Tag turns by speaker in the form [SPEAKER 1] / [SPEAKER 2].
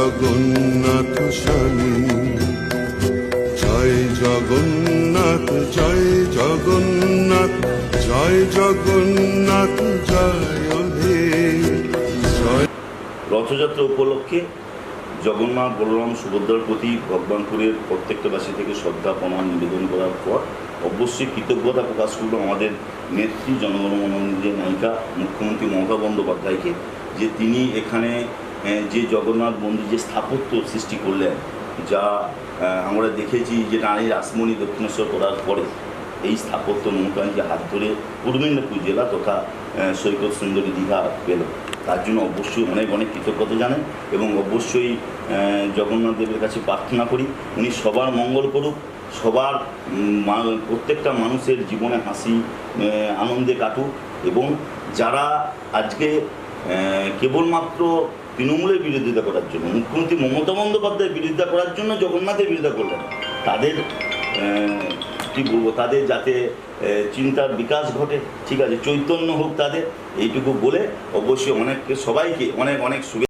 [SPEAKER 1] জগন্নাথ স্বামী জয় জগন্নাথ জয় জগন্নাথ জয় জগন্নাথ, জয় হে জয়।
[SPEAKER 2] রথযাত্রা উপলক্ষে জগন্নাথ বলরাম সুভদ্রার প্রতি ভগবানপুরের প্রত্যেকটা বাসী থেকে শ্রদ্ধা, প্রণাম, নিবেদন করার পর অবশ্যই কৃতজ্ঞতা প্রকাশ করল আমাদের নেত্রী জনগণমনন্দির নায়িকা মুখ্যমন্ত্রী মমতা বন্দ্যোপাধ্যায়কে, যে তিনি এখানে যে জগন্নাথ মন্দির যে স্থাপত্য সৃষ্টি করলেন, যা আমরা দেখেছি যে নারীর আসমণি দক্ষিণেশ্বর করার পরে এই স্থাপত্য মমতাঞ্জি হাত ধরে পূর্ব মেদিনীপুর জেলা তথা সৈকত সুন্দরী দীঘা পেল। তার জন্য অবশ্যই অনেক অনেক কৃতজ্ঞতা জানাই এবং অবশ্যই জগন্নাথ দেবের কাছে প্রার্থনা করি, উনি সবার মঙ্গল করুক, সবার প্রত্যেকটা মানুষের জীবনে হাসি আনন্দে কাটুক এবং যারা আজকে কেবলমাত্র তৃণমূলের বিরোধিতা করার জন্য, মুখ্যমন্ত্রী মমতা বন্দ্যোপাধ্যায়ের বিরোধিতা করার জন্য জগন্নাথের বিরোধিতা করলেন। তাদের কি বলব, তাদের যাতে চিন্তার বিকাশ ঘটে, ঠিক আছে, চৈতন্য হোক তাদের, এইটুকু বলে অবশ্যই অনেককে সবাইকে অনেক অনেক শুভেচ্ছা।